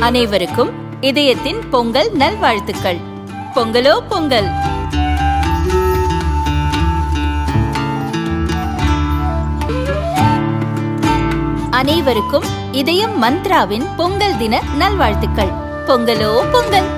அனைவருக்கும் இதயத்தின் பொங்கல் நல்வாழ்த்துக்கள். பொங்கலோ பொங்கல். அனைவருக்கும் இதயம் மந்த்ராவின் பொங்கல் தின நல்வாழ்த்துக்கள். பொங்கலோ பொங்கல்.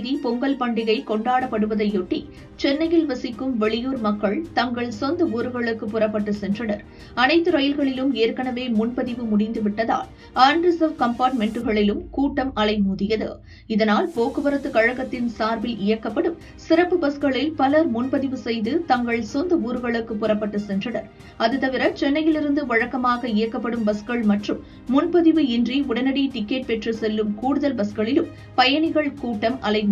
தேதி பொங்கல் பண்டிகை கொண்டாடப்படுவதையொட்டி சென்னையில் வசிக்கும் வெளியூர் மக்கள் தங்கள் சொந்த ஊர்களுக்கு புறப்பட்டு சென்றனர். அனைத்து ரயில்களிலும் ஏற்கனவே முன்பதிவு முடிந்துவிட்டதால் அன்ரிசர்வ் கம்பார்ட்மெண்ட்டுகளிலும் கூட்டம் அலைமோதியது. இதனால் போக்குவரத்து கழகத்தின் சார்பில் இயக்கப்படும் சிறப்பு பஸ்களில் பலர் முன்பதிவு செய்து தங்கள் சொந்த ஊர்களுக்கு புறப்பட்டு சென்றனர். அது தவிர சென்னையிலிருந்து வழக்கமாக இயக்கப்படும் பஸ்கள் மற்றும் முன்பதிவு இன்றி உடனடி டிக்கெட் பெற்று செல்லும் கூடுதல் பஸ்களிலும் பயணிகள் கூட்டம் அலைமோதியது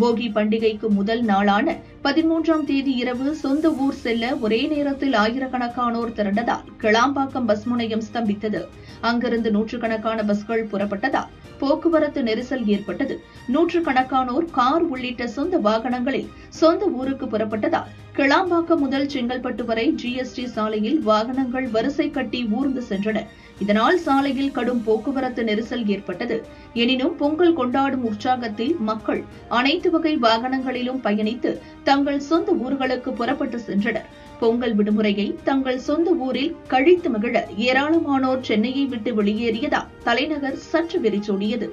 போகி பண்டிகைக்கு முதல் நாளான பதிமூன்றாம் தேதி இரவு சொந்த ஊர் செல்ல ஒரே நேரத்தில் ஆயிரக்கணக்கானோர் திரண்டதால் கிளாம்பாக்கம் பஸ் முனையம் ஸ்தம்பித்தது. அங்கிருந்து நூற்றுக்கணக்கான பஸ்கள் புறப்பட்டதால் போக்குவரத்து நெரிசல் ஏற்பட்டது. நூற்றுக்கணக்கானோர் கார் உள்ளிட்ட சொந்த வாகனங்களில் சொந்த ஊருக்கு புறப்பட்டதால் கிளாம்பாக்கம் முதல் செங்கல்பட்டு வரை ஜிஎஸ்டி சாலையில் வாகனங்கள் வரிசை கட்டி ஊர்ந்து சென்றன. இதனால் சாலையில் கடும் போக்குவரத்து நெரிசல் ஏற்பட்டது. எனினும் பொங்கல் கொண்டாடும் உற்சாகத்தில் மக்கள் அனைத்து வகை வாகனங்களிலும் பயணித்து தங்கள் சொந்த ஊர்களுக்கு புறப்பட்டு சென்றனர். பொங்கல் விடுமுறையை தங்கள் சொந்த ஊரில் கழித்து மகிழ ஏராளமானோர் சென்னையை விட்டு வெளியேறியதால் தலைநகர் சற்று வெறிச்சோடியது.